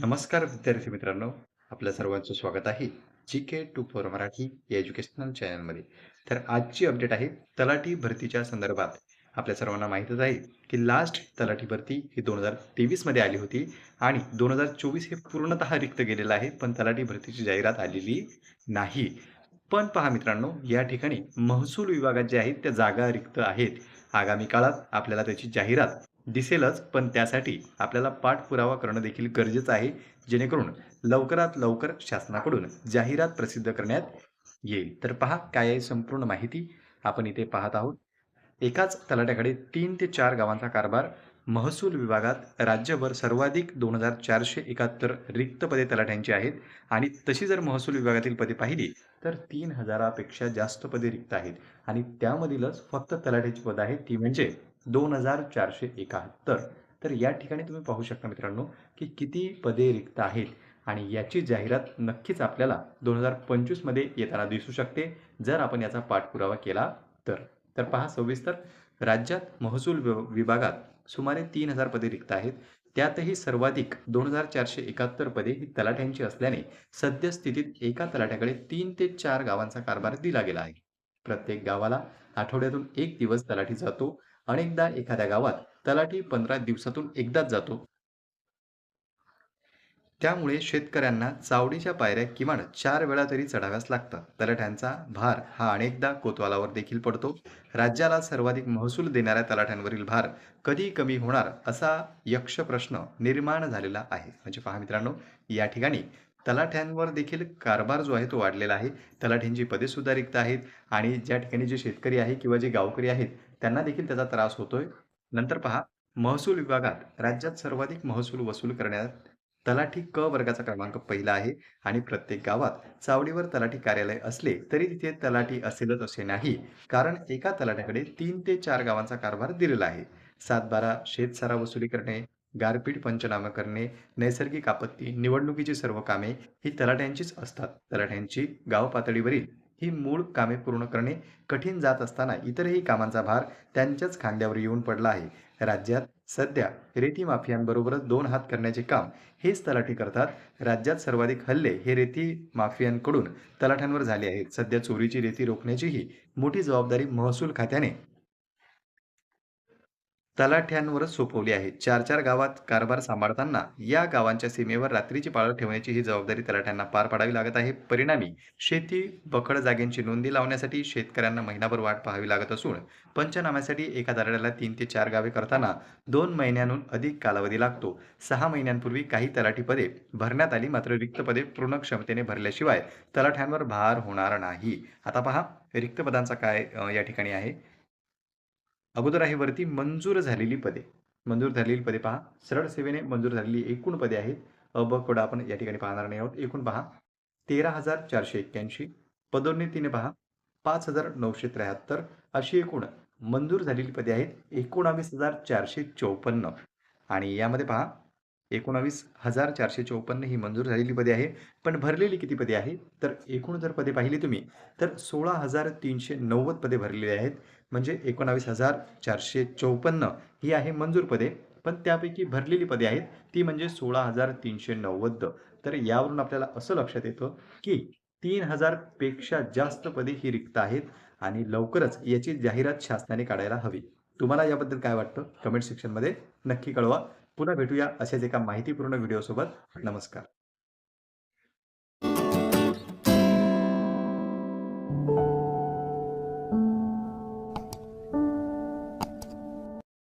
नमस्कार विद्यार्थी मित्रांनो. आपल्या सर्वांचं स्वागत आहे G K two four Marathi या एज्युकेशनल चॅनलमध्ये तर आजची अपडेट आहे तलाठी भरतीच्या संदर्भात. आपल्या सर्वांना माहीतच आहे की लास्ट तलाठी भरती ही दोन हजार तेवीसमध्ये आली होती आणि दोन हजार चोवीस हे पूर्णतः रिक्त गेलेलं आहे पण तलाठी भरतीची जाहिरात आलेली नाही. पण पहा मित्रांनो या ठिकाणी महसूल विभागात जे आहेत त्या जागा रिक्त आहेत. आगामी काळात आपल्याला त्याची जाहिरात दिसेलच पण त्यासाठी आपल्याला पाठपुरावा करणं देखील गरजेचं आहे जेणेकरून लवकरात लवकर शासनाकडून जाहिरात प्रसिद्ध करण्यात येईल. तर पहा काय आहे संपूर्ण माहिती आपण इथे पाहत आहोत. एकाच तलाट्याकडे तीन ते चार गावांचा कारभार महसूल विभागात राज्यभर सर्वाधिक दोन हजार चारशे एकाहत्तर रिक्त पदे तलाठ्यांची आहेत आणि तशी जर महसूल विभागातील पदे पाहिली तर तीन हजारापेक्षा जास्त पदे रिक्त आहेत. आणि त्यामधीलच फक्त तलाठ्याची पदं आहेत ती म्हणजे दोन हजार चारशे एकाहत्तर तर या ठिकाणी तुम्ही पाहू शकता मित्रांनो की किती पदे रिक्त आहेत आणि याची जाहिरात नक्कीच आपल्याला दोन हजार पंचवीसमध्ये येताना दिसू शकते जर आपण याचा पाठपुरावा केला तर. तर पहा सविस्तर राज्यात महसूल विभागात सुमारे तीन हजार पदे रिक्त आहेत. त्यातही सर्वाधिक दोन हजार चारशे एकाहत्तर पदे ही तलाठ्यांची असल्याने सद्यस्थितीत एका तलाठ्याकडे तीन ते चार गावांचा कारभार दिला गेला आहे. प्रत्येक गावाला आठवड्यातून एक दिवस तलाठी जातो अनेकदा एखाद्या गावात तलाठी पंधरा दिवसातून एकदाच जातो. त्यामुळे शेतकऱ्यांना चावडीच्या पायऱ्या किमान चार वेळा तरी चढाव्याच लागतात. तलाठ्यांचा भार हा अनेकदा कोतवालावर देखील पडतो. राज्याला सर्वाधिक महसूल देणाऱ्या तलाठ्यांवरील भार कधी कमी होणार असा यक्ष प्रश्न निर्माण झालेला आहे. म्हणजे पहा मित्रांनो या ठिकाणी तलाठ्यांवर देखील कारभार जो आहे तो वाढलेला आहे. तलाठ्यांची पदे सुद्धा रिक्त आहेत आणि ज्या ठिकाणी जे शेतकरी आहे किंवा जे गावकरी आहेत त्यांना देखील त्याचा त्रास होतोय. नंतर पहा महसूल विभागात राज्यात सर्वाधिक महसूल वसूल करण्यात तलाठी क वर्गाचा क्रमांक पहिला आहे आणि प्रत्येक गावात चावडीवर तलाठी कार्यालय असले तरी तिथे तलाठी असेलच असे नाही. कारण एका तलाठ्याकडे तीन ते चार गावांचा कारभार दिलेला आहे. सातबारा शेतसारा वसुली करणे गारपीट पंचनामा करणे नैसर्गिक आपत्ती निवडणुकीची सर्व कामे ही तलाठ्यांचीच असतात. तलाठ्यांची गाव पातळीवरील ही मूळ कामे पूर्ण करणे कठीण जात असताना इतरही कामांचा भार त्यांच्याच खांद्यावर येऊन पडला आहे. राज्यात सध्या रेती माफियांबरोबरच दोन हात करण्याचे काम हेच तलाठी करतात. राज्यात सर्वाधिक हल्ले हे रेती माफियांकडून तलाठ्यांवर झाले आहेत. सध्या चोरीची रेती रोखण्याचीही मोठी जबाबदारी महसूल खात्याने तलाठ्यांवरच सोपवली आहे. चार चार गावात कारभार सांभाळताना या गावांच्या सीमेवर रात्रीची पाळत ठेवण्याची ही जबाबदारी तलाठ्यांना पार पाडावी लागत आहे. परिणामी शेती बखड जागेंची नोंदी लावण्यासाठी शेतकऱ्यांना महिनाभर वाट पाहावी लागत असून पंचनाम्यासाठी एका दराड्याला तीन ते चार गावे करताना दोन महिन्यांहून अधिक कालावधी लागतो. सहा महिन्यांपूर्वी काही तलाठी पदे भरण्यात आली मात्र रिक्त पदे पूर्ण क्षमतेने भरल्याशिवाय तलाठ्यांवर भार होणार नाही. आता पहा रिक्त पदांचा काय या ठिकाणी आहे? अगोदर आहे वरती मंजूर झालेली पदे. मंजूर झालेली पदे पहा. सरळ सेवेने मंजूर झालेली एकूण पदे आहेत. अ ब आपण या ठिकाणी पाहणार नाही आहोत. एकूण पहा. तेरा हजार चारशे एक्क्याऐंशी. पदोन्नतीने पहा. पाच हजार नऊशे त्र्याहत्तर. अशी एकूण मंजूर झालेली पदे आहेत. एकोणावीस हजार चारशे चौपन्न. आणि यामध्ये पहा. एकोणावीस हजार चारशे चौपन्न ही मंजूर झालेली पदे आहे. पण भरलेली किती पदे आहेत? तर एकूण जर पदे पाहिली तुम्ही तर सोळा हजार तीनशे नव्वद पदे भरलेली आहेत. म्हणजे एकोणावीस हजार चारशे चौपन्न ही आहे मंजूर पदे. पण त्यापैकी भरलेली पदे आहेत ती म्हणजे सोळा हजार तीनशे नव्वद. तर यावरून आपल्याला असं लक्षात येतं की तीन हजारपेक्षा जास्त पदे ही रिक्त आहेत आणि लवकरच याची जाहिरात शासनाने काढायला हवी. तुम्हाला याबद्दल काय वाटतं? कमेंट सेक्शनमध्ये नक्की कळवा. पुन्हा भेटूया अशाच एका माहितीपूर्ण व्हिडिओसोबत नमस्कार.